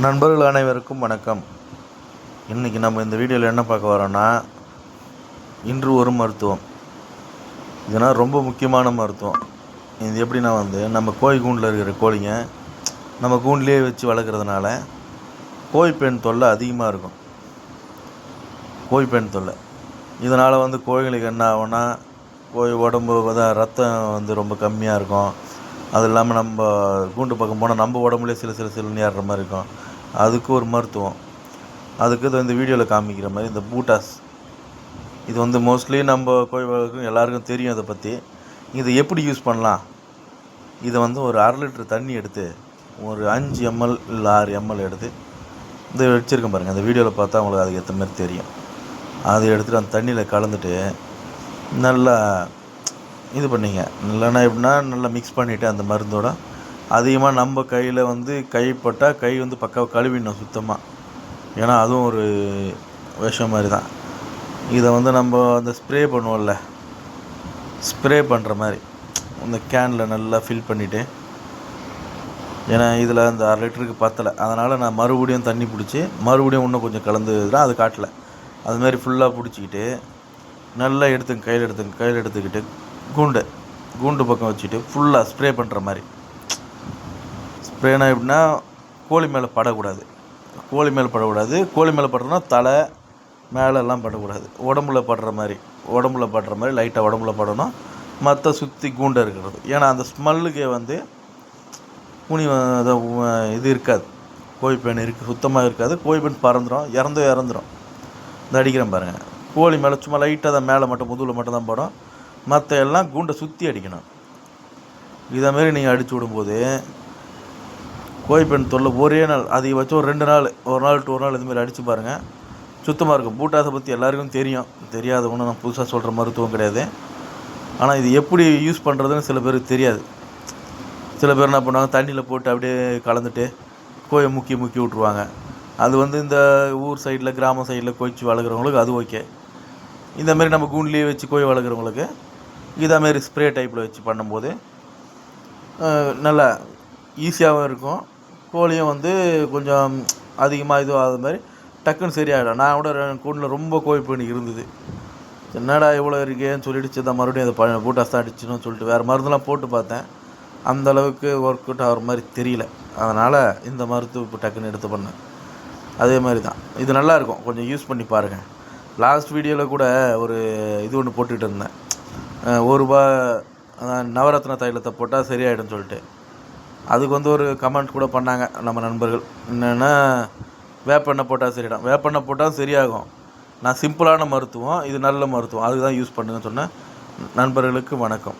நண்பர்கள் அனைவருக்கும் வணக்கம். இன்றைக்கி நம்ம இந்த வீடியோவில் என்ன பார்க்க வரோன்னா இன்று ஒரு மருத்துவம். இதனால் ரொம்ப முக்கியமான மருத்துவம். இது எப்படின்னா வந்து நம்ம கோழி கூண்டில் இருக்கிற கோழிங்க நம்ம கூண்டிலே வச்சு வளர்க்குறதுனால கோழி பெண் தொல்லை அதிகமாக இருக்கும். கோழி பெண் தொல்லை. இதனால் வந்து கோழிகளுக்கு என்ன ஆகும்னா கோழி உடம்பு ரத்தம் வந்து ரொம்ப கம்மியாக இருக்கும். அது இல்லாமல் நம்ம கூண்டு பக்கம் போனால் நம்ம உடம்புலேயே சில சில சில ஏறுற மாதிரி இருக்கும். அதுக்கு ஒரு மருத்துவம். அதுக்கு இது இந்த வீடியோவில் காமிக்கிற மாதிரி இந்த பூட்டாஸ். இது வந்து மோஸ்ட்லி நம்ம கோயிலுக்கும் எல்லாருக்கும் தெரியும் இதை பற்றி இதை எப்படி யூஸ் பண்ணலாம்? இதை வந்து ஒரு அரை லிட்டர் தண்ணி எடுத்து ஒரு அஞ்சு எம்எல் இல்லை ஆறு எம்எல் எடுத்து இந்த வச்சுருக்கேன் பாருங்கள் அந்த வீடியோவில் பார்த்தா உங்களுக்கு அதுக்கு ஏற்ற மாதிரி தெரியும். அதை எடுத்துகிட்டு அந்த தண்ணியில் கலந்துட்டு நல்லா இது பண்ணிங்க. இல்லைன்னா எப்படின்னா நல்லா மிக்ஸ் பண்ணிவிட்டு அந்த மருந்தோட அதிகமாக நம்ம கையில் வந்து கைப்பட்டால் கை வந்து பக்காவாக கழுவிடணும் சுத்தமாக ஏன்னா அதுவும் ஒரு விஷம் மாதிரி தான் இதை வந்து நம்ம அந்த ஸ்ப்ரே பண்ணுவோம்ல ஸ்ப்ரே பண்ணுற மாதிரி அந்த கேனில் நல்லா ஃபில் பண்ணிவிட்டு ஏன்னா இதில் அந்த அரை லிட்டருக்கு பத்தலை. அதனால் நான் மறுபடியும் தண்ணி பிடிச்சி மறுபடியும் இன்னும் கொஞ்சம் கலந்துதுன்னா அது காட்டலை. அதுமாரி ஃபுல்லாக பிடிச்சிக்கிட்டு நல்லா எடுத்துங்க கையில் எடுத்துங்க கையில் எடுத்துக்கிட்டு கூண்டு கூண்டு பக்கம் வச்சுட்டு ஃபுல்லாக ஸ்ப்ரே பண்ணுற மாதிரி. ஸ்ப்ரேனா எப்படின்னா கோழி மேலே படக்கூடாது. கோழி மேலே படக்கூடாது. கோழி மேலே படுறோன்னா தலை மேலெல்லாம் படக்கூடாது. உடம்புல படுற மாதிரி உடம்புல படுற மாதிரி லைட்டாக உடம்புல படணும். மற்ற சுற்றி கூண்டை இருக்கிறது. ஏன்னா அந்த ஸ்மெல்லுக்கே வந்து புனி இது இருக்காது. கோழிப்பேன் இருக்குது சுத்தமாக இருக்காது. கோழிப்பேன் பறந்துடும் இறந்தும் இறந்துடும் இந்த அடிக்கிறேன் பாருங்கள் கோழி மேலே சும்மா லைட்டாக தான் மேலே மட்டும் முதுகில் மட்டும் தான் படும். மற்ற எல்லாம் கூண்டை சுற்றி அடிக்கணும். இதேமாரி நீங்கள் அடித்து விடும்போது கோழிப்பெண் தொல்லை ஒரே நாள் அதிகபட்சம் ஒரு ரெண்டு நாள் ஒரு நாள் டூ ஒரு நாள் இதுமாரி அடித்து பாருங்கள் சுத்தமாக இருக்கும். பூட்டாசை பற்றி எல்லாருக்கும் தெரியும். தெரியாத ஒன்றும் நான் புதுசாக சொல்கிற மருத்துவம் கிடையாது. ஆனால் இது எப்படி யூஸ் பண்ணுறதுன்னு சில பேருக்கு தெரியாது. சில பேர் என்ன பண்ணுவாங்க தண்ணியில் போட்டு அப்படியே கலந்துட்டு கோயை முக்கி முக்கி விட்ருவாங்க அது வந்து இந்த ஊர் சைடில் கிராம சைடில் கோய்ச்சி வளர்க்குறவங்களுக்கு அது ஓகே இந்தமாரி நம்ம கூண்டிலேயே வச்சு கோழி வளர்க்குறவங்களுக்கு இதேமாரி ஸ்ப்ரே டைப்பில் வச்சு பண்ணும்போது நல்லா ஈஸியாகவும் இருக்கும். கோழியும் வந்து கொஞ்சம் அதிகமாக இதுவும் ஆகுது மாதிரி டக்குன்னு சரியாயிடும். நான் கூட கூண்டில் ரொம்ப கோழி பண்ணி இருந்தது. என்னடா இவ்வளோ இருக்கேன்னு சொல்லிட்டு சிதா தான் மறுபடியும் அதை ப பூட்டாஸ் தான் அடிச்சிடணும்னு சொல்லிட்டு வேறு மருந்துலாம் போட்டு பார்த்தேன். அந்த அளவுக்கு ஒர்க் அவுட் ஆகிற மாதிரி தெரியல. அதனால் இந்த மருத்துவ இப்போ டக்குன்னு எடுத்து பண்ணேன். அதே மாதிரி தான். இது நல்லா இருக்கும். கொஞ்சம் யூஸ் பண்ணி பாருங்கள் லாஸ்ட் வீடியோவில் கூட ஒரு இது ஒன்று போட்டுகிட்டு இருந்தேன். ஒரு ரூபா நவரத்ன தைலத்தை போட்டால் சரியாயிடும் சொல்லிட்டு. அதுக்கு வந்து ஒரு கமெண்ட் கூட பண்ணாங்க நம்ம நண்பர்கள். என்னென்னா வேப்பெண்ணெய் போட்டால் சரியிடும் வேப்பெண்ணெய் போட்டால் சரியாகும். நான் சிம்பிளான மருத்துவம் இது நல்ல மருத்துவம். அதுக்கு தான் யூஸ் பண்ணுங்கன்னு சொன்னேன் நண்பர்களுக்கு வணக்கம்.